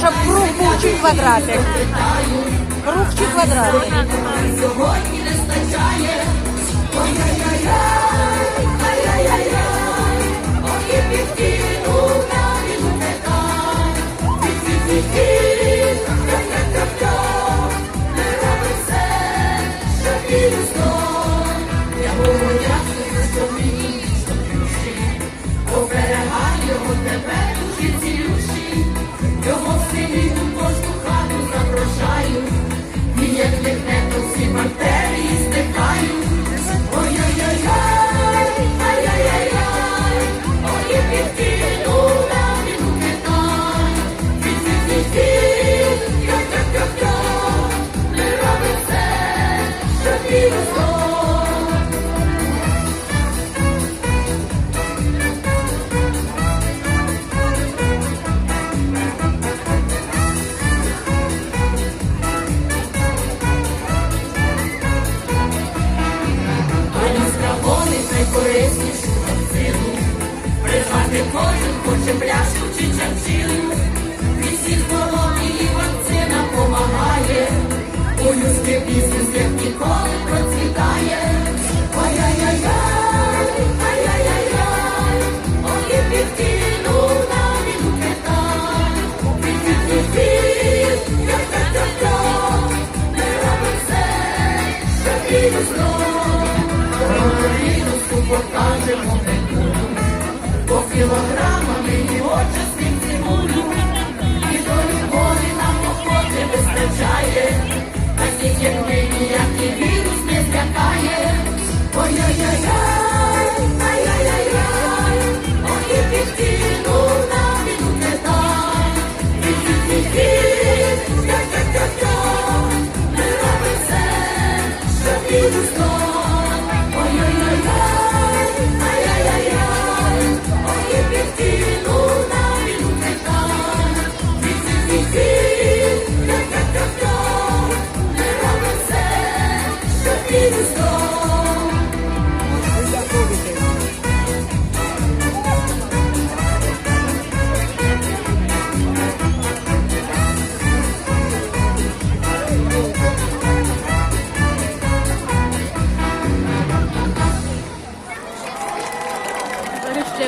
щоб круг був чи квадратик. Круг чи квадратик. Вони найкориснішу вакцину. Пригати кожен хоче пляшку чи чарчину. Від всіх хвороб її вакцина помагає. У людський бізнес як ніколи процвітає. Let's go.